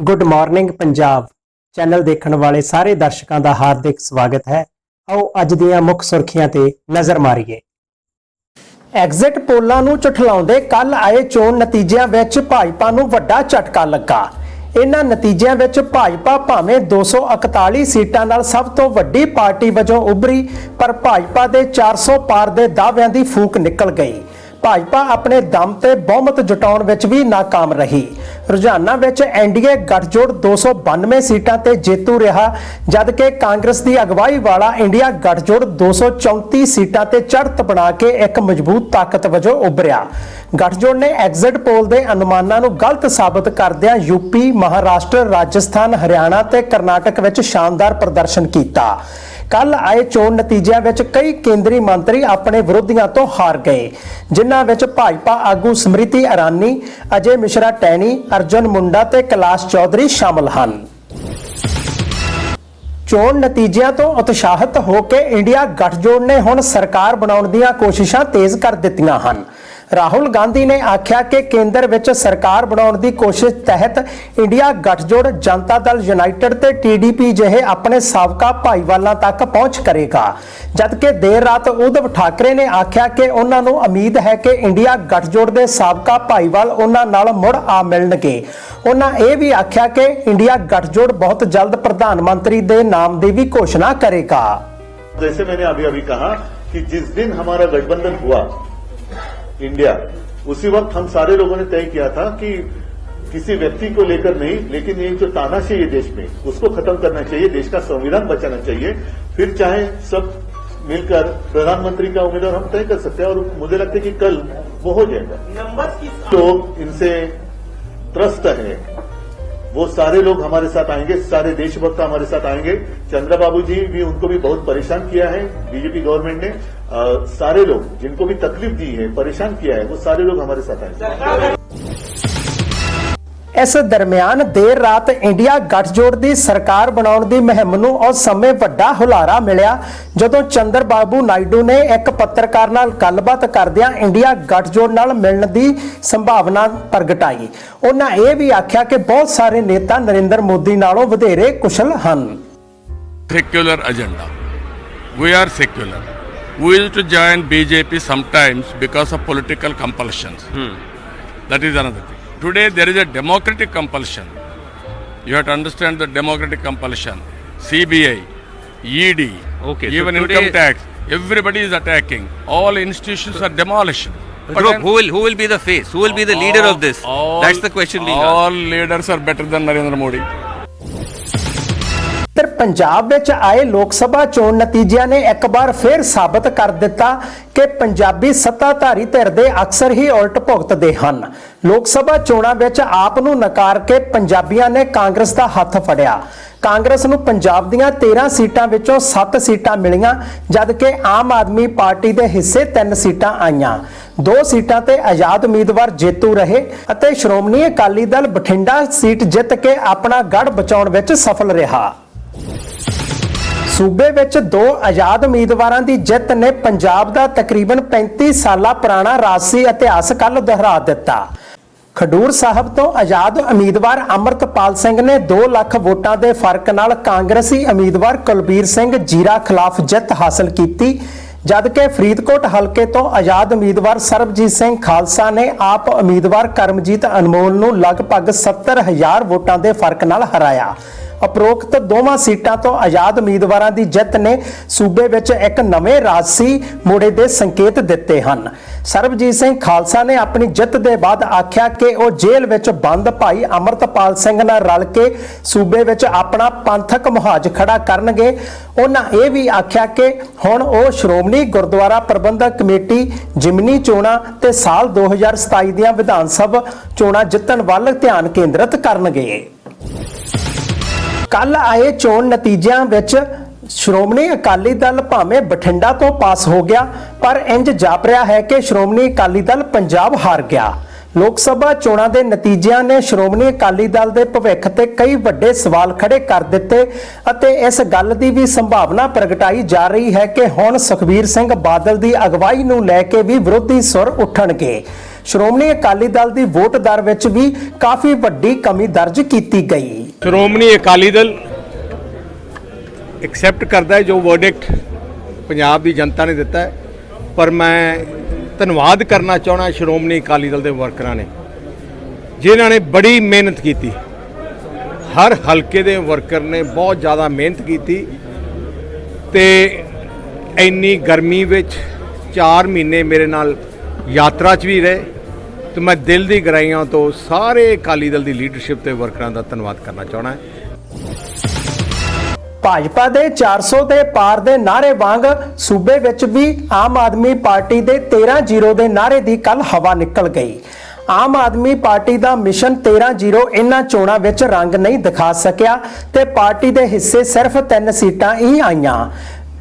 Good morning Punjab channel ਦੇਖਣ ਵਾਲੇ ਸਾਰੇ ਦਰਸ਼ਕਾਂ ਦਾ ਹਾਰਦਿਕ ਸਵਾਗਤ ਹੈ। ਆਓ ਅੱਜ ਦੀਆਂ ਮੁੱਖ ਸੁਰਖੀਆਂ ਤੇ ਨਜ਼ਰ ਮਾਰੀਏ। ਐਗਜ਼ਿਟ ਪੋਲਾਂ ਨੂੰ ਝੁਠਲਾਉਂਦੇ ਕੱਲ ਆਏ ਚੋਣ ਨਤੀਜਿਆਂ ਵਿੱਚ ਭਾਜਪਾ ਨੂੰ ਵੱਡਾ ਝਟਕਾ ਲੱਗਾ। ਇਹਨਾਂ ਨਤੀਜਿਆਂ ਵਿੱਚ ਭਾਜਪਾ ਭਾਵੇਂ 241 ਸੀਟਾਂ ਨਾਲ ਸਭ ਤੋਂ ਵੱਡੀ ਪਾਰਟੀ ਵਜੋਂ ਉਭਰੀ, ਪਰ ਭਾਜਪਾ ਦੇ 400 ਪਾਰ ਦੇ ਦਾਅਵਿਆਂ ਦੀ ਫੂਕ ਨਿਕਲ ਗਈ। ਭਾਜਪਾ ਆਪਣੇ ਦਮ ਤੇ ਬਹੁਮਤ ਜਟਾਉਣ ਵਿੱਚ ਵੀ ناکਾਮ ਰਹੀ। ਰੁਝਾਨਾਂ ਵਿੱਚ ਐਨਡੀਏ ਗੱਠਜੋੜ 292 ਸੀਟਾਂ ਤੇ ਜੇਤੂ ਰਿਹਾ ਜਦ ਕਿ ਕਾਂਗਰਸ ਦੀ ਅਗਵਾਈ ਵਾਲਾ ਇੰਡੀਆ ਗੱਠਜੋੜ 234 ਸੀਟਾਂ ਤੇ ਚੜਤ ਬਣਾ ਕੇ ਇੱਕ ਮਜ਼ਬੂਤ ਤਾਕਤ ਵਜੋਂ ਉਭਰਿਆ। ਗੱਠਜੋੜ ਨੇ ਐਗਜ਼ਿਟ ਪੋਲ ਦੇ ਅਨੁਮਾਨਾਂ ਨੂੰ ਗਲਤ ਸਾਬਤ ਕਰਦਿਆਂ ਯੂਪੀ ਮਹਾਰਾਸ਼ਟਰ, ਰਾਜਸਥਾਨ, ਹਰਿਆਣਾ ਤੇ ਕਰਨਾਟਕ ਵਿੱਚ ਸ਼ਾਨਦਾਰ ਪ੍ਰਦਰਸ਼ਨ ਕੀਤਾ। ਕੱਲ ਆਏ ਚੋਣ ਨਤੀਜਿਆਂ ਵਿੱਚ ਕਈ ਕੇਂਦਰੀ ਮੰਤਰੀ ਆਪਣੇ ਵਿਰੋਧੀਆਂ ਤੋਂ ਹਾਰ ਗਏ, ਜਿਨ੍ਹਾਂ ਵਿੱਚ ਭਾਜਪਾ ਆਗੂ ਸਮ੍ਰਿਤੀ ਇਰਾਨੀ, ਅਜੇ ਮਿਸ਼ਰਾ ਟੈਣੀ, ਅਰਜਨ ਮੁੰਡਾ ਤੇ ਕੈਲਾਸ਼ ਚੌਧਰੀ ਸ਼ਾਮਲ ਹਨ। ਚੋਣ ਨਤੀਜਿਆਂ ਤੋਂ ਉਤਸ਼ਾਹਿਤ ਹੋ ਕੇ ਇੰਡੀਆ ਗੱਠਜੋੜ ਨੇ ਹੁਣ ਸਰਕਾਰ ਬਣਾਉਣ ਦੀਆਂ ਕੋਸ਼ਿਸ਼ਾਂ ਤੇਜ਼ ਕਰ ਦਿੱਤੀਆਂ ਹਨ। ਰਾਹੁਲ ਗਾਂਧੀ ਨੇ ਆਖਿਆ ਕਿ ਕੇਂਦਰ ਵਿੱਚ ਸਰਕਾਰ ਬਣਾਉਣ ਦੀ ਕੋਸ਼ਿਸ਼ ਤਹਿਤ ਇੰਡੀਆ ਗੱਠਜੋੜ ਜਨਤਾ ਦਲ ਯੂਨਾਈਟਿਡ ਤੇ ਟੀਡੀਪੀ ਜਿਹੇ ਆਪਣੇ ਸਾਬਕਾ ਭਾਈਵਾਲਾਂ ਤੱਕ ਪਹੁੰਚ ਕਰੇਗਾ ਜਦਕਿ ਦੇਰ ਰਾਤ ਉਧਵ ਠਾਕਰੇ ਨੇ ਆਖਿਆ ਕਿ ਉਹਨਾਂ ਨੂੰ ਉਮੀਦ ਹੈ ਕਿ ਇੰਡੀਆ ਗੱਠਜੋੜ ਦੇ ਸਾਬਕਾ ਭਾਈਵਾਲ ਉਹਨਾਂ ਨਾਲ ਮੁੜ ਆ ਮਿਲਣਗੇ ਉਹਨਾਂ ਇਹ ਵੀ ਆਖਿਆ ਕਿ ਇੰਡੀਆ ਗੱਠਜੋੜ ਬਹੁਤ ਜਲਦ ਪ੍ਰਧਾਨ ਮੰਤਰੀ ਦੇ ਨਾਮ ਦੀ ਵੀ ਘੋਸ਼ਣਾ ਕਰੇਗਾ जैसे मैंने अभी अभी कहा कि जिस दिन हमारा गठबंधन हुआ इंडिया उसी वक्त हम सारे लोगों ने तय किया था कि किसी व्यक्ति को लेकर नहीं लेकिन ये जो तानाशाही है देश में उसको खत्म करना चाहिए देश का संविधान बचाना चाहिए। फिर चाहे सब मिलकर प्रधानमंत्री का उम्मीदवार हम तय कर सकते हैं और मुझे लगता है कि कल वो हो जाएगा। लोग इनसे त्रस्त है। वो सारे लोग हमारे साथ आएँगे सारे देशभक्त हमारे साथ आएँगे। चंद्रबाबू जी भी उनको भी बहुत परेशान किया है बीजेपी गवर्नमेंट ने। सारे लोग जिनको भी तकलीफ दी है परेशान किया है वो सारे लोग हमारे साथ आएंगे ਇਸ ਦਰਮਿਆਨ ਦੇਰ ਰਾਤ ਇੰਡੀਆ ਗੱਠਜੋੜ ਦੀ ਸਰਕਾਰ ਬਣਾਉਣ ਦੀ ਮੁਹਿੰਮ ਨੂੰ ਉਸ ਸਮੇਂ ਵੱਡਾ ਹੁਲਾਰਾ ਮਿਲਿਆ ਜਦੋਂ ਚੰਦਰ ਬਾਬੂ ਨਾਇਡੂ ਨੇ ਇੱਕ ਪੱਤਰਕਾਰ ਨਾਲ ਗੱਲਬਾਤ ਕਰਦਿਆਂ ਇੰਡੀਆ ਗੱਠਜੋੜ ਨਾਲ ਮਿਲਣ ਦੀ ਸੰਭਾਵਨਾ ਪ੍ਰਗਟਾਈ ਉਹਨਾਂ ਇਹ ਵੀ ਆਖਿਆ ਕਿ ਬਹੁਤ ਸਾਰੇ ਨੇਤਾ ਨਰਿੰਦਰ ਮੋਦੀ ਨਾਲੋਂ ਵਧੇਰੇ ਕੁਸ਼ਲ ਹਨ secular agenda. We are secular. Used to join BJP sometimes because of political compulsions. Hmm. That is another thing. Today there is a democratic compulsion. You have to understand the democratic compulsion. CBI, ED, Okay, so even today- income tax. Everybody is attacking. All institutions are demolished. Then- who will who will be the face? Who will be the leader of this? all- That's the question. All leaders are better than Narendra Modi. ਇੱਧਰ ਪੰਜਾਬ ਵਿੱਚ ਆਏ ਲੋਕ ਸਭਾ ਚੋਣ ਨਤੀਜਿਆਂ ਨੇ ਇੱਕ ਵਾਰ ਫਿਰ ਸਾਬਤ ਕਰ ਦਿੱਤਾ ਕਿ ਪੰਜਾਬੀ ਸੱਤਾਧਾਰੀ ਧਿਰ ਦੇ ਅਕਸਰ ਹੀ ਉਲਟ ਭੁਗਤਦੇ ਹਨ। ਲੋਕ ਸਭਾ ਚੋਣਾਂ ਵਿੱਚ ਆਪ ਨੂੰ ਨਕਾਰ ਕੇ ਪੰਜਾਬੀਆਂ ਨੇ ਕਾਂਗਰਸ ਦਾ ਹੱਥ ਫੜਿਆ। ਕਾਂਗਰਸ ਨੂੰ ਪੰਜਾਬ ਦੀਆਂ 13 ਸੀਟਾਂ ਵਿੱਚੋਂ 7 ਸੀਟਾਂ ਮਿਲੀਆਂ, ਜਦਕਿ ਆਮ ਆਦਮੀ ਪਾਰਟੀ ਦੇ ਹਿੱਸੇ 3 ਸੀਟਾਂ ਆਈਆਂ। ਦੋ ਸੀਟਾਂ ਤੇ ਆਜ਼ਾਦ ਉਮੀਦਵਾਰ ਜੇਤੂ ਰਹੇ ਅਤੇ ਸ਼੍ਰੋਮਣੀ ਅਕਾਲੀ ਦਲ ਬਠਿੰਡਾ ਸੀਟ ਜਿੱਤ ਕੇ ਆਪਣਾ ਗੜ ਬਚਾਉਣ ਵਿੱਚ ਸਫਲ ਰਿਹਾ। ਸੂਬੇ ਵਿੱਚ ਦੋ ਆਜ਼ਾਦ ਉਮੀਦਵਾਰਾਂ ਦੀ ਜਿੱਤ ਨੇ ਪੰਜਾਬ ਦਾ ਤਕਰੀਬਨ 35 ਸਾਲਾ ਪੁਰਾਣਾ ਰਾਜਸੀ ਇਤਿਹਾਸ ਕੱਲ ਦੁਹਰਾ ਦਿੱਤਾ। ਖਡੂਰ ਸਾਹਿਬ ਤੋਂ ਆਜ਼ਾਦ ਉਮੀਦਵਾਰ ਅਮਰਤਪਾਲ ਸਿੰਘ ਨੇ 2 ਲੱਖ ਵੋਟਾਂ ਦੇ ਫ਼ਰਕ ਨਾਲ ਕਾਂਗਰਸੀ ਉਮੀਦਵਾਰ ਕੁਲਬੀਰ ਸਿੰਘ ਜੀਰਾ ਖਿਲਾਫ ਜਿੱਤ ਹਾਸਲ ਕੀਤੀ, ਜਦਕਿ ਫਰੀਦਕੋਟ ਹਲਕੇ ਤੋਂ ਆਜ਼ਾਦ ਉਮੀਦਵਾਰ ਸਰਬਜੀਤ ਸਿੰਘ ਖਾਲਸਾ ਨੇ ਆਪ ਉਮੀਦਵਾਰ ਕਰਮਜੀਤ ਅਨਮੋਲ ਨੂੰ ਲਗਭਗ 70000 ਵੋਟਾਂ ਦੇ ਫ਼ਰਕ ਨਾਲ ਹਰਾਇਆ। ਉਪਰੋਕਤ ਦੋਵਾਂ ਸੀਟਾਂ ਤੋਂ ਆਜ਼ਾਦ ਉਮੀਦਵਾਰਾਂ ਦੀ ਜਿੱਤ ਨੇ ਸੂਬੇ ਵਿੱਚ ਇੱਕ ਨਵੇਂ ਰਾਜਸੀ ਮੋੜੇ ਦੇ ਸੰਕੇਤ ਦਿੱਤੇ ਹਨ। ਸਰਬਜੀਤ ਸਿੰਘ ਖਾਲਸਾ ਨੇ ਆਪਣੀ ਜਿੱਤ ਦੇ ਬਾਅਦ ਆਖਿਆ ਕਿ ਉਹ ਜੇਲ੍ਹ ਵਿੱਚ ਬੰਦ ਭਾਈ ਅਮਰਤਪਾਲ ਸਿੰਘ ਨਾਲ ਰਲ ਕੇ ਸੂਬੇ ਵਿੱਚ ਆਪਣਾ ਪੰਥਕ ਮੁਹਾਜ ਖੜਾ ਕਰਨਗੇ। ਉਹਨਾਂ ਇਹ ਵੀ ਆਖਿਆ ਕਿ ਹੁਣ ਉਹ ਸ਼੍ਰੋਮਣੀ ਗੁਰਦੁਆਰਾ ਪ੍ਰਬੰਧਕ ਕਮੇਟੀ, ਜਿਮਨੀ ਚੋਣਾਂ ਤੇ ਸਾਲ 2027 ਦੀਆਂ ਵਿਧਾਨ ਸਭਾ ਚੋਣਾਂ ਜਿੱਤਣ ਵੱਲ ਧਿਆਨ ਕੇਂਦਰਿਤ ਕਰਨਗੇ। ਕੱਲ ਆਏ ਚੋਣ ਨਤੀਜਿਆਂ ਵਿੱਚ ਸ਼੍ਰੋਮਣੀ ਅਕਾਲੀ ਦਲ ਭਾਵੇਂ ਬਠਿੰਡਾ ਤੋਂ ਪਾਸ ਹੋ ਗਿਆ, ਪਰ ਇੰਜ ਜਾਪ ਰਿਹਾ ਹੈ ਕਿ ਸ਼੍ਰੋਮਣੀ ਅਕਾਲੀ ਦਲ ਪੰਜਾਬ ਹਾਰ ਗਿਆ। ਲੋਕ ਸਭਾ ਚੋਣਾਂ ਦੇ ਨਤੀਜਿਆਂ ਨੇ ਸ਼੍ਰੋਮਣੀ ਅਕਾਲੀ ਦਲ ਦੇ ਭਵਿੱਖ ਤੇ ਕਈ ਵੱਡੇ ਸਵਾਲ ਖੜੇ ਕਰ ਦਿੱਤੇ ਅਤੇ ਇਸ ਗੱਲ ਦੀ ਵੀ ਸੰਭਾਵਨਾ ਪ੍ਰਗਟਾਈ ਜਾ ਰਹੀ ਹੈ ਕਿ ਹੁਣ ਸੁਖਬੀਰ ਸਿੰਘ ਬਾਦਲ ਦੀ ਅਗਵਾਈ ਨੂੰ ਲੈ ਕੇ ਵੀ ਵਿਰੋਧੀ ਸੁਰ ਉੱਠਣਗੇ। ਸ਼੍ਰੋਮਣੀ ਅਕਾਲੀ ਦਲ ਦੀ ਵੋਟ ਦਰ ਵਿੱਚ ਵੀ ਕਾਫੀ ਵੱਡੀ ਕਮੀ ਦਰਜ ਕੀਤੀ ਗਈ। ਸ਼੍ਰੋਮਣੀ ਅਕਾਲੀ ਦਲ ਐਕਸੈਪਟ ਕਰਦਾ ਹੈ ਜੋ ਵਰਡਿਕਟ ਪੰਜਾਬ ਦੀ ਜਨਤਾ ਨੇ ਦਿੱਤਾ ਹੈ। ਪਰ ਮੈਂ ਧੰਨਵਾਦ ਕਰਨਾ ਚਾਹਣਾ ਸ਼੍ਰੋਮਣੀ ਅਕਾਲੀ ਦਲ ਦੇ ਵਰਕਰਾਂ ਨੇ, ਜਿਨ੍ਹਾਂ ਨੇ ਬੜੀ ਮਿਹਨਤ ਕੀਤੀ। ਹਰ ਹਲਕੇ ਦੇ ਵਰਕਰ ਨੇ ਬਹੁਤ ਜ਼ਿਆਦਾ ਮਿਹਨਤ ਕੀਤੀ ਤੇ ਇੰਨੀ ਗਰਮੀ ਵਿੱਚ 4 ਮਹੀਨੇ ਮੇਰੇ ਨਾਲ ਯਾਤਰਾ 'ਚ ਵੀ ਰਹੇ। ਤੇ ਮੈਂ ਦਿਲ ਦੀ ਗਹਿਰਾਈਆਂ ਤੋਂ ਸਾਰੇ ਅਕਾਲੀ ਦਲ ਦੀ ਲੀਡਰਸ਼ਿਪ ਤੇ ਵਰਕਰਾਂ ਦਾ ਧੰਨਵਾਦ ਕਰਨਾ ਚਾਹਣਾ ਭਾਜਪਾ ਦੇ 400 ਦੇ ਪਾਰ ਦੇ ਨਾਰੇ ਵਾਂਗ ਸੂਬੇ ਵਿੱਚ ਵੀ ਆਮ ਆਦਮੀ ਪਾਰਟੀ ਦੇ 13-0 ਦੇ ਨਾਰੇ ਦੀ ਕੱਲ ਹਵਾ ਨਿਕਲ ਗਈ। ਆਮ ਆਦਮੀ ਪਾਰਟੀ ਦਾ ਮਿਸ਼ਨ 13-0 ਇਹਨਾਂ ਚੋਣਾਂ ਵਿੱਚ ਰੰਗ ਨਹੀਂ ਦਿਖਾ ਸਕਿਆ ਤੇ ਪਾਰਟੀ ਦੇ ਹਿੱਸੇ ਸਿਰਫ 3 ਸੀਟਾਂ ਹੀ ਆਈਆਂ।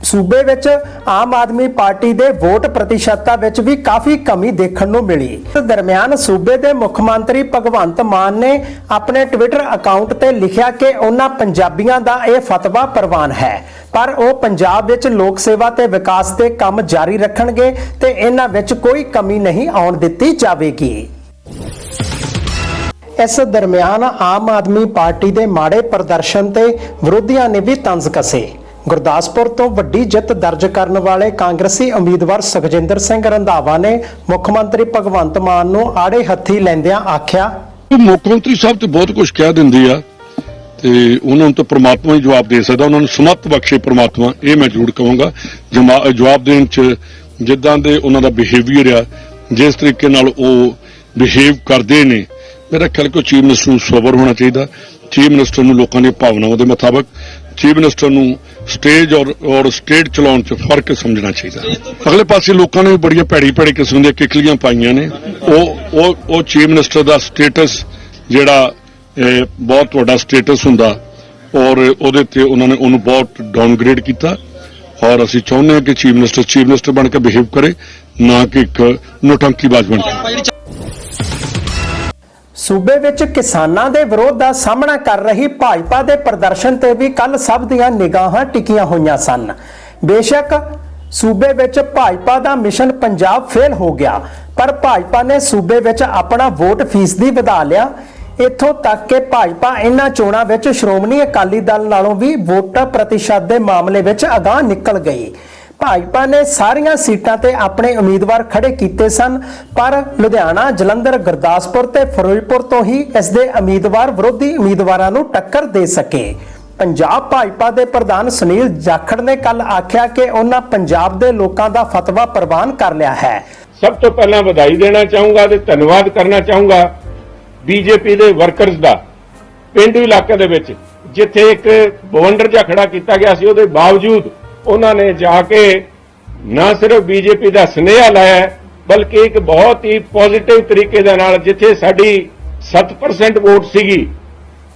ਸੂਬੇ ਵਿੱਚ ਆਮ ਆਦਮੀ ਪਾਰਟੀ ਦੇ ਵੋਟ ਪ੍ਰਤੀਸ਼ਤਤਾ ਵਿੱਚ ਵੀ ਕਾਫੀ ਕਮੀ ਦੇਖਣ ਨੂੰ ਮਿਲੀ। ਇਸ ਦਰਮਿਆਨ ਸੂਬੇ ਦੇ ਮੁੱਖ ਮੰਤਰੀ ਭਗਵੰਤ ਮਾਨ ਨੇ ਆਪਣੇ ਟਵਿੱਟਰ ਅਕਾਊਂਟ ਤੇ ਲਿਖਿਆ ਕਿ ਉਹਨਾਂ ਪੰਜਾਬੀਆਂ ਦਾ ਇਹ ਫਤਵਾ ਪ੍ਰਵਾਨ ਹੈ। ਪਰ ਉਹ ਪੰਜਾਬ ਵਿੱਚ ਲੋਕ ਸੇਵਾ ਤੇ ਵਿਕਾਸ ਦੇ ਕੰਮ ਜਾਰੀ ਰੱਖਣਗੇ ਤੇ ਇਹਨਾਂ ਵਿੱਚ ਕੋਈ ਕਮੀ ਨਹੀਂ ਆਉਣ ਦਿੱਤੀ ਜਾਵੇਗੀ। ਇਸ ਦਰਮਿਆਨ ਆਮ ਆਦਮੀ ਪਾਰਟੀ ਦੇ ਮਾੜੇ ਪ੍ਰਦਰਸ਼ਨ ਤੇ ਵਿਰੋਧੀਆਂ ਨੇ ਵੀ ਤੰਜ਼ ਕਸੇ। ਗੁਰਦਾਸਪੁਰ ਤੋਂ ਵੱਡੀ ਜਿੱਤ ਦਰਜ ਕਰਨ ਵਾਲੇ ਕਾਂਗਰਸੀ ਉਮੀਦਵਾਰ ਸੁਖਜਿੰਦਰ ਸਿੰਘ ਰੰਧਾਵਾ ਨੇ ਮੁੱਖ ਮੰਤਰੀ ਭਗਵੰਤ ਮਾਨ ਨੂੰ ਆੜੇ ਹੱਥੀ ਲੈਂਦਿਆਂ ਆਖਿਆ ਮੁੱਖ ਮੰਤਰੀ ਸਾਹਿਬ ਤੇ ਬਹੁਤ ਕੁਝ ਕਹਿ ਦਿੰਦੇ ਆ ਤੇ ਉਹਨਾਂ ਨੂੰ ਤਾਂ ਪ੍ਰਮਾਤਮਾ ਹੀ ਜਵਾਬ ਦੇ ਸਕਦਾ, ਉਹਨਾਂ ਨੂੰ ਸਮਤ ਬਖਸ਼ੇ ਪ੍ਰਮਾਤਮਾ, ਇਹ ਮੈਂ ਜ਼ਰੂਰ ਕਹਾਂਗਾ। ਜਵਾਬ ਦੇਣ ਚ ਜਿੱਦਾਂ ਦੇ ਉਹਨਾਂ ਦਾ ਬਿਹੇਵੀਅਰ ਆ, ਜਿਸ ਤਰੀਕੇ ਨਾਲ ਉਹ ਬਿਹੇਵ ਕਰਦੇ ਨੇ, ਮੇਰਾ ਖਿਆਲ ਕਿ ਚੀਫ ਮਿਨਿਸਟਰ ਨੂੰ ਸਬਰ ਹੋਣਾ ਚਾਹੀਦਾ। ਚੀਫ ਮਿਨਿਸਟਰ ਨੂੰ ਲੋਕਾਂ ਦੀਆਂ ਭਾਵਨਾਵਾਂ ਦੇ ਮੁਤਾਬਕ ਚੀਫ ਮਿਨਿਸਟਰ ਨੂੰ ਸਟੇਜ ਔਰ ਔਰ ਸਟੇਟ ਚਲਾਉਣ ਚ ਫ਼ਰਕ ਸਮਝਣਾ ਚਾਹੀਦਾ। ਅਗਲੇ ਪਾਸੇ ਲੋਕਾਂ ਨੇ ਵੀ ਬੜੀਆਂ ਭੈੜੀ ਭੈੜੀ ਕਿਸਮ ਦੀਆਂ ਕਿਕਲੀਆਂ ਪਾਈਆਂ ਨੇ। ਉਹ ਉਹ ਉਹ ਚੀਫ ਮਿਨਿਸਟਰ ਦਾ ਸਟੇਟਸ ਜਿਹੜਾ ਬਹੁਤ ਵੱਡਾ ਸਟੇਟਸ ਹੁੰਦਾ, ਔਰ ਉਹਦੇ ਤੇ ਉਹਨਾਂ ਨੇ ਉਹਨੂੰ ਬਹੁਤ ਡਾਊਨਗ੍ਰੇਡ ਕੀਤਾ। ਔਰ ਅਸੀਂ ਚਾਹੁੰਦੇ ਹਾਂ ਕਿ ਚੀਫ ਮਿਨਿਸਟਰ ਚੀਫ ਮਿਨਿਸਟਰ ਬਣ ਕੇ ਬਿਹੇਵ ਕਰੇ, ਨਾ ਕਿ ਇੱਕ ਨੋਟੰਕੀਬਾਜ਼ ਬਣ ਕੇ। ਸੂਬੇ ਵਿੱਚ ਕਿਸਾਨਾਂ ਦੇ ਵਿਰੋਧ ਦਾ ਸਾਹਮਣਾ ਕਰ ਰਹੀ ਭਾਜਪਾ ਦੇ ਪ੍ਰਦਰਸ਼ਨ ਤੇ ਵੀ ਕੱਲ ਸਭ ਦੀਆਂ ਨਿਗਾਹਾਂ ਟਿਕੀਆਂ ਹੋਈਆਂ ਸਨ। ਬੇਸ਼ੱਕ ਸੂਬੇ ਵਿੱਚ ਭਾਜਪਾ ਦਾ ਮਿਸ਼ਨ ਪੰਜਾਬ ਫੇਲ ਹੋ ਗਿਆ, ਪਰ ਭਾਜਪਾ ਨੇ ਸੂਬੇ ਵਿੱਚ ਆਪਣਾ ਵੋਟ ਫੀਸਦੀ ਵਧਾ ਲਿਆ। ਇੱਥੋਂ ਤੱਕ ਕਿ ਭਾਜਪਾ ਇਹਨਾਂ ਚੋਣਾਂ ਵਿੱਚ ਸ਼੍ਰੋਮਣੀ ਅਕਾਲੀ ਦਲ ਨਾਲੋਂ ਵੀ ਵੋਟ ਪ੍ਰਤੀਸ਼ਤ ਦੇ ਮਾਮਲੇ ਵਿੱਚ ਅਗਾਂਹ ਨਿਕਲ ਗਈ। ਭਾਜਪਾ ਨੇ ਸਾਰੀਆਂ ਸੀਟਾਂ ਤੇ ਆਪਣੇ ਉਮੀਦਵਾਰ ਖੜੇ ਕੀਤੇ ਸਨ, ਪਰ ਲੁਧਿਆਣਾ, ਜਲੰਧਰ, ਗੁਰਦਾਸਪੁਰ ਤੇ ਫਿਰੋਜ਼ਪੁਰ ਤੋਂ ਹੀ ਇਸ ਦੇ ਉਮੀਦਵਾਰ ਵਿਰੋਧੀ ਉਮੀਦਵਾਰਾਂ ਨੂੰ ਟੱਕਰ ਦੇ ਸਕੇ। ਪੰਜਾਬ ਭਾਜਪਾ ਦੇ ਪ੍ਰਧਾਨ ਸੁਨੀਲ ਜਾਖੜ ਨੇ ਕੱਲ ਆਖਿਆ ਕਿ ਉਹਨਾਂ ਪੰਜਾਬ ਦੇ ਲੋਕਾਂ ਦਾ ਫਤਵਾ ਪ੍ਰਵਾਨ ਕਰ ਲਿਆ ਹੈ। ਸਭ ਤੋਂ ਪਹਿਲਾਂ ਵਧਾਈ ਦੇਣਾ ਚਾਹੂੰਗਾ ਤੇ ਧੰਨਵਾਦ ਕਰਨਾ ਚਾਹੂੰਗਾ ਬੀਜੇਪੀ ਦੇ ਵਰਕਰਸ ਦਾ। ਪਿੰਡੂ ਇਲਾਕੇ ਦੇ ਵਿੱਚ ਜਿੱਥੇ ਇੱਕ ਬਵੰਡਰ ਜਿਹਾ ਖੜਾ ਕੀਤਾ ਗਿਆ ਸੀ, ਉਹਦੇ ਬਾਵਜੂਦ ਉਹਨਾਂ ਨੇ ਜਾ ਕੇ ਨਾ ਸਿਰਫ ਬੀਜੇਪੀ ਦਾ ਸੁਨੇਹਾ ਲਾਇਆ, ਬਲਕਿ ਇੱਕ ਬਹੁਤ ਹੀ ਪੋਜ਼ਿਟਿਵ ਤਰੀਕੇ ਦੇ ਨਾਲ ਜਿੱਥੇ ਸਾਡੀ 7% ਵੋਟ ਸੀਗੀ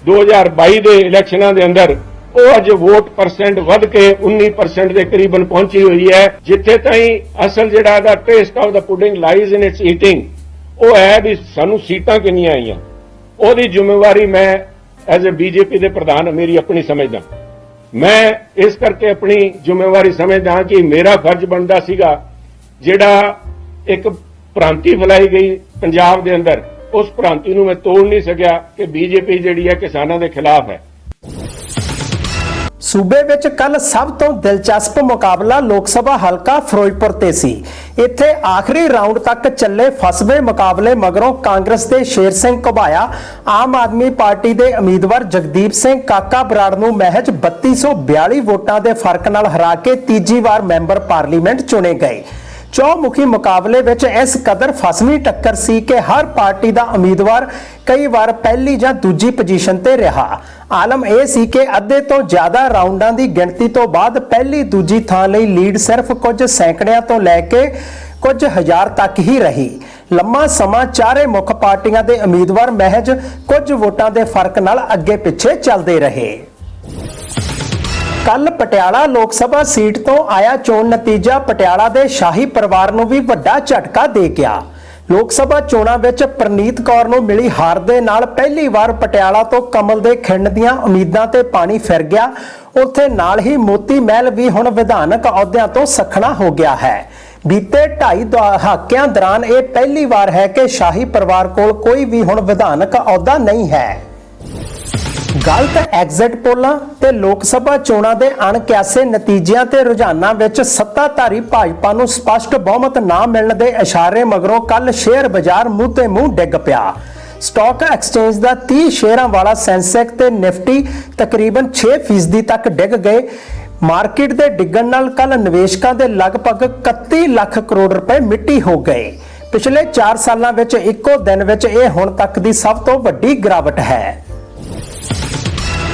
2022 ਦੇ ਇਲੈਕਸ਼ਨਾਂ ਦੇ ਅੰਦਰ, ਉਹ ਅੱਜ ਵੋਟ ਪਰਸੈਂਟ ਵੱਧ ਕੇ 19% ਦੇ ਕਰੀਬਨ ਪਹੁੰਚੀ ਹੋਈ ਹੈ, ਜਿੱਥੇ ਤਾਈਂ ਅਸਲ ਜਿਹੜਾ the taste of the pudding lies in its eating ਉਹ ਹੈ ਵੀ ਸਾਨੂੰ ਸੀਟਾਂ ਕਿੰਨੀਆਂ ਆਈਆਂ। ਉਹਦੀ ਜ਼ਿੰਮੇਵਾਰੀ ਮੈਂ ਐਜ਼ ਅ ਬੀਜੇਪੀ ਦੇ ਪ੍ਰਧਾਨ ਮੇਰੀ ਆਪਣੀ ਸਮਝਦਾ। ਮੈਂ ਇਸ ਕਰਕੇ ਆਪਣੀ ਜ਼ਿੰਮੇਵਾਰੀ ਸਮਝਦਾ ਕਿ ਮੇਰਾ ਫਰਜ਼ ਬਣਦਾ ਸੀਗਾ, ਜਿਹੜਾ ਇੱਕ ਭ੍ਰਾਂਤੀ ਫੈਲਾਈ ਗਈ ਪੰਜਾਬ ਦੇ ਅੰਦਰ, ਉਸ ਭ੍ਰਾਂਤੀ ਨੂੰ ਮੈਂ ਤੋੜ ਨਹੀਂ ਸਕਿਆ ਕਿ ਬੀਜੇਪੀ ਜਿਹੜੀ ਹੈ ਕਿਸਾਨਾਂ ਦੇ ਖਿਲਾਫ ਹੈ। ਸੂਬੇ ਵਿੱਚ ਕੱਲ ਸਭ ਤੋਂ ਦਿਲਚਸਪ ਮੁਕਾਬਲਾ ਲੋਕ ਸਭਾ ਹਲਕਾ ਫਿਰੋਜ਼ਪੁਰ ਤੇ ਸੀ। ਇੱਥੇ ਆਖਰੀ ਰਾਉਂਡ ਤੱਕ ਚੱਲੇ ਫਸਵੇਂ ਮੁਕਾਬਲੇ ਮਗਰੋਂ ਕਾਂਗਰਸ ਦੇ ਸ਼ੇਰ ਸਿੰਘ ਘੁਬਾਇਆ। ਆਮ ਆਦਮੀ ਪਾਰਟੀ ਦੇ ਉਮੀਦਵਾਰ ਜਗਦੀਪ ਸਿੰਘ ਕਾਕਾ ਬਰਾੜ ਨੂੰ ਮਹਿਜ 3242 ਵੋਟਾਂ ਦੇ ਫ਼ਰਕ ਨਾਲ ਹਰਾ ਕੇ ਤੀਜੀ ਵਾਰ ਮੈਂਬਰ ਪਾਰਲੀਮੈਂਟ ਚੁਣੇ ਗਏ। ਚੌਮੁਖੀ ਮੁਕਾਬਲੇ ਵਿੱਚ ਇਸ ਕਦਰ ਫਸਵੀਂ ਟੱਕਰ ਸੀ ਕਿ ਹਰ ਪਾਰਟੀ ਦਾ ਉਮੀਦਵਾਰ ਕਈ ਵਾਰ ਪਹਿਲੀ ਜਾਂ ਦੂਜੀ ਪੋਜੀਸ਼ਨ ਤੇ ਰਿਹਾ। ਆਲਮ ਇਹ ਸੀ ਕਿ ਅੱਧੇ ਤੋਂ ਜ਼ਿਆਦਾ ਰਾਉਂਡਾਂ ਦੀ ਗਿਣਤੀ ਤੋਂ ਬਾਅਦ ਪਹਿਲੀ ਦੂਜੀ ਥਾਂ ਲਈ ਲੀਡ ਸਿਰਫ ਕੁਝ ਸੈਂਕੜਿਆਂ ਤੋਂ ਲੈ ਕੇ ਕੁਝ ਹਜ਼ਾਰ ਤੱਕ ਹੀ ਰਹੀ। ਲੰਮਾ ਸਮਾਂ ਚਾਰੇ ਮੁੱਖ ਪਾਰਟੀਆਂ ਦੇ ਉਮੀਦਵਾਰ ਮਹਿਜ ਕੁਝ ਵੋਟਾਂ ਦੇ ਫ਼ਰਕ ਨਾਲ ਅੱਗੇ ਪਿੱਛੇ ਚੱਲਦੇ ਰਹੇ। ਕੱਲ ਪਟਿਆਲਾ ਲੋਕ ਸਭਾ ਸੀਟ ਤੋਂ ਆਇਆ ਚੋਣ ਨਤੀਜਾ ਪਟਿਆਲਾ ਦੇ ਸ਼ਾਹੀ ਪਰਿਵਾਰ ਨੂੰ ਵੀ ਵੱਡਾ ਝਟਕਾ ਦੇ ਗਿਆ। ਲੋਕ ਸਭਾ ਚੋਣਾਂ ਵਿੱਚ ਪ੍ਰਨੀਤ ਕੌਰ ਨੂੰ ਮਿਲੀ ਹਾਰ ਦੇ ਨਾਲ ਪਹਿਲੀ ਵਾਰ ਪਟਿਆਲਾ ਤੋਂ ਕਮਲ ਦੇ ਖਿੰਡ ਦੀਆਂ ਉਮੀਦਾਂ ਤੇ ਪਾਣੀ ਫਿਰ ਗਿਆ। ਉੱਥੇ ਨਾਲ ਹੀ ਮੋਤੀ ਮਹਿਲ ਵੀ ਹੁਣ ਵਿਧਾਨਕ ਅਹੁਦਿਆਂ ਤੋਂ ਸਖਣਾ ਹੋ ਗਿਆ ਹੈ। ਬੀਤੇ 2.5 ਦਹਾਕਿਆਂ ਦੌਰਾਨ ਇਹ ਪਹਿਲੀ ਵਾਰ ਹੈ ਕਿ ਸ਼ਾਹੀ ਪਰਿਵਾਰ ਕੋਲ ਕੋਈ ਵੀ ਹੁਣ ਵਿਧਾਨਕ ਅਹੁਦਾ ਨਹੀਂ ਹੈ। ਗਲਤ ਐਗਜ਼ਿਟ ਪੋਲਾਂ ਤੇ ਲੋਕ ਸਭਾ ਚੋਣਾਂ ਦੇ ਅਣਕਿਆਸੇ ਨਤੀਜਿਆਂ ਤੇ ਰੁਝਾਨਾਂ ਵਿੱਚ ਸੱਤਾਧਾਰੀ ਭਾਜਪਾ ਨੂੰ ਸਪਸ਼ਟ ਬਹੁਮਤ ਨਾ ਮਿਲਣ ਦੇ ਇਸ਼ਾਰੇ ਮਗਰੋਂ ਕੱਲ ਸ਼ੇਅਰ ਬਾਜ਼ਾਰ ਮੂੰਹ ਤੇ ਮੂੰਹ ਡਿੱਗ ਪਿਆ। ਸਟਾਕ ਐਕਸਚੇਂਜ ਦਾ 30 ਸ਼ੇਅਰਾਂ ਵਾਲਾ ਸੈਂਸੈਕਸ ਤੇ ਨਿਫਟੀ ਤਕਰੀਬਨ 6% ਤੱਕ ਡਿੱਗ ਗਏ। ਮਾਰਕੀਟ ਦੇ ਡਿੱਗਣ ਨਾਲ ਕੱਲ ਨਿਵੇਸ਼ਕਾਂ ਦੇ ਲਗਭਗ 31 ਲੱਖ ਕਰੋੜ ਰੁਪਏ ਮਿੱਟੀ ਹੋ ਗਏ। ਪਿਛਲੇ 4 ਸਾਲਾਂ ਵਿੱਚ ਇੱਕੋ ਦਿਨ ਵਿੱਚ ਇਹ ਹੁਣ ਤੱਕ ਦੀ ਸਭ ਤੋਂ ਵੱਡੀ ਗਿਰਾਵਟ ਹੈ।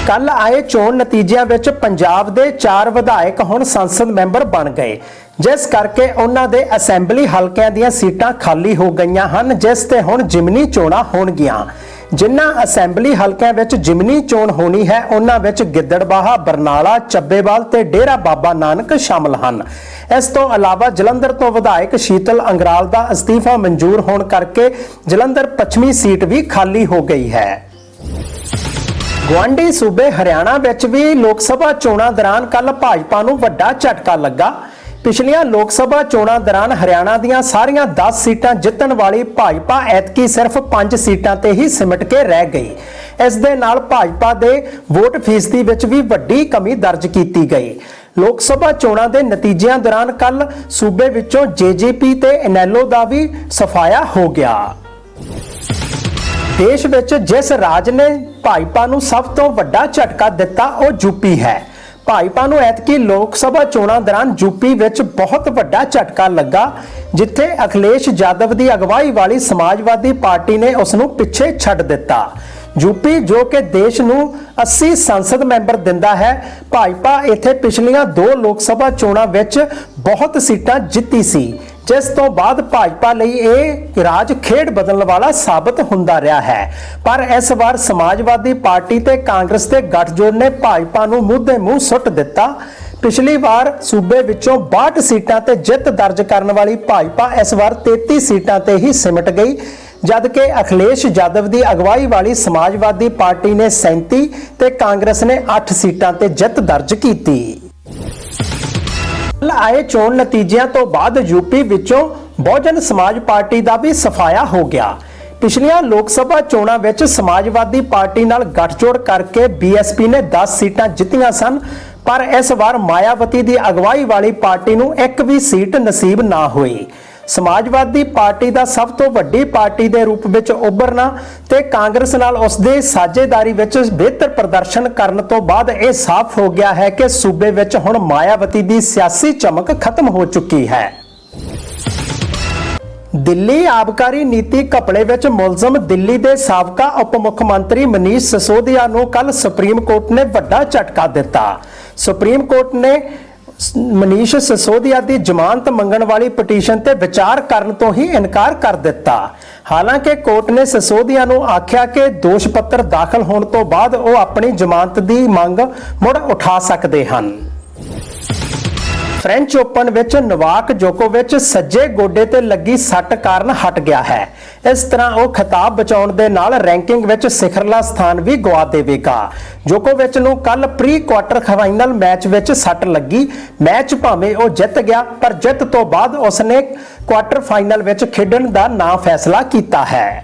ਕੱਲ ਆਏ ਚੋਣ ਨਤੀਜਿਆਂ ਵਿੱਚ ਪੰਜਾਬ ਦੇ 4 ਵਿਧਾਇਕ ਹੁਣ ਸੰਸਦ ਮੈਂਬਰ ਬਣ ਗਏ। ਜਿਸ ਕਰਕੇ ਉਹਨਾਂ ਦੇ ਅਸੈਂਬਲੀ ਹਲਕਿਆਂ ਦੀਆਂ ਸੀਟਾਂ ਖਾਲੀ ਹੋ ਗਈਆਂ ਹਨ, ਜਿਸ ਤੇ ਹੁਣ ਜਿਮਨੀ ਚੋਣਾਂ ਹੋਣਗੀਆਂ। ਜਿਨ੍ਹਾਂ ਅਸੈਂਬਲੀ ਹਲਕਿਆਂ ਵਿੱਚ ਜਿਮਨੀ ਚੋਣ ਹੋਣੀ ਹੈ, ਉਹਨਾਂ ਵਿੱਚ ਗਿੱਦੜਬਾਹਾ, ਬਰਨਾਲਾ, ਚੱਬੇਵਾਲ ਤੇ ਡੇਰਾ ਬਾਬਾ ਨਾਨਕ ਸ਼ਾਮਲ ਹਨ। ਇਸ ਤੋਂ ਇਲਾਵਾ ਜਲੰਧਰ ਤੋਂ ਵਿਧਾਇਕ ਸ਼ੀਤਲ ਅੰਗਰਾਲ ਦਾ ਅਸਤੀਫਾ ਮਨਜ਼ੂਰ ਹੋਣ ਕਰਕੇ ਜਲੰਧਰ ਪੱਛਮੀ ਸੀਟ ਵੀ ਖਾਲੀ ਹੋ ਗਈ ਹੈ। ਗੁਆਂਢੀ ਸੂਬੇ ਹਰਿਆਣਾ ਵਿੱਚ ਵੀ ਲੋਕ ਸਭਾ ਚੋਣਾਂ ਦੌਰਾਨ ਕੱਲ ਭਾਜਪਾ ਨੂੰ ਵੱਡਾ ਝਟਕਾ ਲੱਗਾ। ਪਿਛਲੀਆਂ ਲੋਕ ਸਭਾ ਚੋਣਾਂ ਦੌਰਾਨ ਹਰਿਆਣਾ ਦੀਆਂ ਸਾਰੀਆਂ 10 ਸੀਟਾਂ ਜਿੱਤਣ ਵਾਲੀ ਭਾਜਪਾ ਐਤਕੀ ਸਿਰਫ 5 ਸੀਟਾਂ ਤੇ ਹੀ ਸਿਮਟ ਕੇ ਰਹਿ ਗਈ। ਇਸ ਦੇ ਨਾਲ ਭਾਜਪਾ ਦੇ ਵੋਟ ਫੀਸਦੀ ਵਿੱਚ ਵੀ ਵੱਡੀ ਕਮੀ ਦਰਜ ਕੀਤੀ ਗਈ। ਲੋਕ ਸਭਾ ਚੋਣਾਂ ਦੇ ਨਤੀਜਿਆਂ ਦੌਰਾਨ ਕੱਲ ਸੂਬੇ ਵਿੱਚੋਂ ਜੇਜੇਪੀ ਤੇ ਇਨੈਲੋ ਦਾ ਵੀ ਸਫਾਇਆ ਹੋ ਗਿਆ। ਦੇਸ਼ ਵਿੱਚ ਜਿਸ ਰਾਜ ਨੇ ਭਾਜਪਾ ਨੂੰ ਸਭ ਤੋਂ ਵੱਡਾ ਝਟਕਾ ਦਿੱਤਾ, ਉਹ ਯੂਪੀ ਹੈ। ਭਾਜਪਾ ਨੂੰ ਐਤਕੀ ਲੋਕ ਸਭਾ ਚੋਣਾਂ ਦੌਰਾਨ ਯੂਪੀ ਵਿੱਚ ਬਹੁਤ ਵੱਡਾ ਝਟਕਾ ਲੱਗਾ, ਜਿੱਥੇ ਅਖਿਲੇਸ਼ ਯਾਦਵ ਦੀ ਅਗਵਾਈ ਵਾਲੀ ਸਮਾਜਵਾਦੀ ਪਾਰਟੀ ਨੇ ਉਸ ਨੂੰ ਪਿੱਛੇ ਛੱਡ ਦਿੱਤਾ। ਯੂਪੀ ਜੋ ਕਿ ਦੇਸ਼ ਨੂੰ 80 ਸੰਸਦ ਮੈਂਬਰ ਦਿੰਦਾ ਹੈ, ਭਾਜਪਾ ਇੱਥੇ ਪਿਛਲੀਆਂ ਦੋ ਲੋਕ ਸਭਾ ਚੋਣਾਂ ਵਿੱਚ ਬਹੁਤ ਸੀਟਾਂ ਜਿੱਤੀ ਸੀ। ਜਿਸ ਤੋਂ ਬਾਅਦ ਭਾਜਪਾ ਲਈ ਇਹ ਰਾਜ ਖੇਡ ਬਦਲਣ ਵਾਲਾ ਸਾਬਤ ਹੁੰਦਾ ਰਿਹਾ ਹੈ। ਪਰ ਇਸ ਵਾਰ ਸਮਾਜਵਾਦੀ ਪਾਰਟੀ ਤੇ ਕਾਂਗਰਸ ਦੇ ਗੱਠਜੋੜ ਨੇ ਭਾਜਪਾ ਨੂੰ ਮੂੰਹ ਦੇ ਮੂੰਹ ਸੁੱਟ ਦਿੱਤਾ। ਪਿਛਲੀ ਵਾਰ ਸੂਬੇ ਵਿੱਚੋਂ 62 ਸੀਟਾਂ ਤੇ ਜਿੱਤ ਦਰਜ ਕਰਨ ਵਾਲੀ ਭਾਜਪਾ ਇਸ ਵਾਰ 33 ਸੀਟਾਂ ਤੇ ਹੀ ਸਿਮਟ ਗਈ। ਜਦ ਕਿ ਅਖਿਲੇਸ਼ ਯਾਦਵ ਦੀ ਅਗਵਾਈ ਵਾਲੀ ਸਮਾਜਵਾਦੀ ਪਾਰਟੀ ਨੇ 37 ਤੇ ਕਾਂਗਰਸ ਨੇ 8 ਸੀਟਾਂ ਤੇ ਜਿੱਤ ਦਰਜ ਕੀਤੀ। ਆਏ ਚੋਣ ਨਤੀਜਿਆਂ ਤੋਂ ਬਾਅਦ ਯੂਪੀ ਵਿੱਚੋਂ ਬਹੁਜਨ ਸਮਾਜ ਪਾਰਟੀ ਦਾ ਵੀ ਸਫਾਇਆ ਹੋ ਗਿਆ। ਪਿਛਲੀਆਂ ਲੋਕ ਸਭਾ ਚੋਣਾਂ ਵਿੱਚ ਸਮਾਜਵਾਦੀ ਪਾਰਟੀ ਨਾਲ ਗੱਠਜੋੜ ਕਰਕੇ ਬੀਐਸਪੀ ਨੇ 10 ਸੀਟਾਂ ਜਿੱਤੀਆਂ ਸਨ, ਪਰ ਇਸ ਵਾਰ ਮਾਇਆਵਤੀ ਦੀ ਅਗਵਾਈ ਵਾਲੀ ਪਾਰਟੀ ਨੂੰ ਇੱਕ ਵੀ ਸੀਟ ਨਸੀਬ ਨਾ ਹੋਈ। ਸਮਾਜਵਾਦੀ ਪਾਰਟੀ ਦਾ ਸਭ ਤੋਂ ਵੱਡੀ ਪਾਰਟੀ ਦੇ ਰੂਪ ਵਿੱਚ ਉੱਭਰਨਾ ਤੇ ਕਾਂਗਰਸ ਨਾਲ ਉਸ ਦੇ ਸਾਝੇਦਾਰੀ ਵਿੱਚ ਬਿਹਤਰ ਪ੍ਰਦਰਸ਼ਨ ਕਰਨ ਤੋਂ ਬਾਅਦ ਇਹ ਸਾਫ਼ ਹੋ ਗਿਆ ਹੈ ਕਿ ਸੂਬੇ ਵਿੱਚ ਹੁਣ ਮਾਇਆਵਤੀ ਦੀ ਸਿਆਸੀ ਚਮਕ ਖਤਮ ਹੋ ਚੁੱਕੀ ਹੈ। ਦਿੱਲੀ ਆਬਕਾਰੀ ਨੀਤੀ ਘਪਲੇ ਵਿੱਚ ਮੁਲਜ਼ਮ ਦਿੱਲੀ ਦੇ ਸਾਬਕਾ ਉਪ ਮੁੱਖ ਮੰਤਰੀ ਮਨੀਸ਼ ਸਸੋਦੀਆ ਨੂੰ ਕੱਲ ਸੁਪਰੀਮ ਕੋਰਟ ਨੇ ਵੱਡਾ ਝਟਕਾ ਦਿੱਤਾ। ਸੁਪਰੀਮ ਕੋਰਟ ਨੇ ਮਨੀਸ਼ ਸਸੋਦੀਆ ਦੀ ਜ਼ਮਾਨਤ ਮੰਗਣ ਵਾਲੀ ਪਟੀਸ਼ਨ ਤੇ ਵਿਚਾਰ ਕਰਨ ਤੋਂ ਹੀ ਇਨਕਾਰ ਕਰ ਦਿੱਤਾ। ਹਾਲਾਂਕਿ ਕੋਰਟ ਨੇ ਸਸੋਦੀਆ ਨੂੰ ਆਖਿਆ ਕਿ ਦੋਸ਼ ਪੱਤਰ ਦਾਖਲ ਹੋਣ ਤੋਂ ਬਾਅਦ ਉਹ ਆਪਣੀ ਜ਼ਮਾਨਤ ਦੀ ਮੰਗ ਮੁੜ ਉਠਾ ਸਕਦੇ ਹਨ। ਫ੍ਰੈਂਚ ਓਪਨ ਵਿੱਚ ਨਵਾਕ ਜੋਕੋਵਿਚ ਸੱਜੇ ਗੋਡੇ ਤੇ ਲੱਗੀ ਸੱਟ ਕਾਰਨ ਹਟ ਗਿਆ ਹੈ। ਇਸ ਤਰ੍ਹਾਂ ਉਹ ਖਿਤਾਬ ਬਚਾਉਣ ਦੇ ਨਾਲ ਰੈਂਕਿੰਗ ਵਿੱਚ ਸਿਖਰਲਾ ਸਥਾਨ ਵੀ ਗਵਾ ਦੇਵੇਗਾ। ਜੋਕੋਵਿਚ ਨੂੰ ਕੱਲ ਪ੍ਰੀ ਕੁਆਟਰ ਫਾਈਨਲ ਮੈਚ ਵਿੱਚ ਸੱਟ ਲੱਗੀ। ਮੈਚ ਭਾਵੇਂ ਉਹ ਜਿੱਤ ਗਿਆ, ਪਰ ਜਿੱਤ ਤੋਂ ਬਾਅਦ ਉਸਨੇ ਕੁਆਟਰ ਫਾਈਨਲ ਵਿੱਚ ਖੇਡਣ ਦਾ ਨਾਂ ਫੈਸਲਾ ਕੀਤਾ ਹੈ।